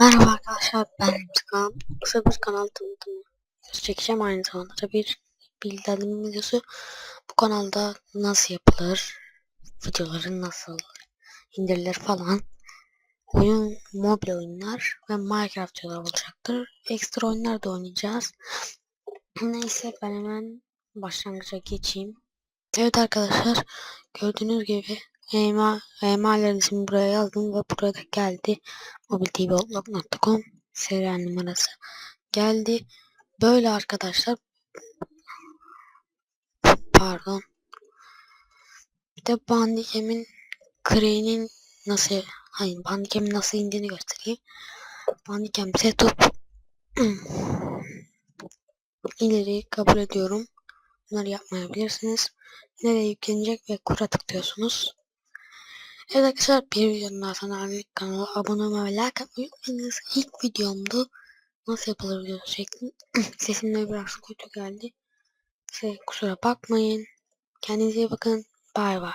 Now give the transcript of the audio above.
Merhaba arkadaşlar ben Emskan. Kısa bir kanal tanıtımı çekeceğim aynı zamanda da bir bildirim videosu. Bu kanalda nasıl yapılır, videoları nasıl indirilir falan. Oyun, mobil oyunlar ve Minecraft videoları olacaktır. Ekstra oyunlar da oynayacağız. Neyse ben hemen başlangıca geçeyim. Evet arkadaşlar gördüğünüz gibi Ema'lerin ismini buraya yazdım ve buraya da geldi. mobiltvblog.com serial numarası geldi. Böyle arkadaşlar pardon bir de Bandicam'in Crane'in nasıl hayır Bandicam'in nasıl indiğini göstereyim. Bandicam setup ileri kabul ediyorum. Bunları yapmayabilirsiniz. Nereye yüklenecek ve kura tıklıyorsunuz. Evet arkadaşlar bir videonun daha sonra Arnik kanala abone olmayı ve like atmayı unutmayınız. İlk videomdu. Nasıl yapılır videosu çektim. Sesim de biraz kötü geldi. Size kusura bakmayın. Kendinize iyi bakın. Bay bay.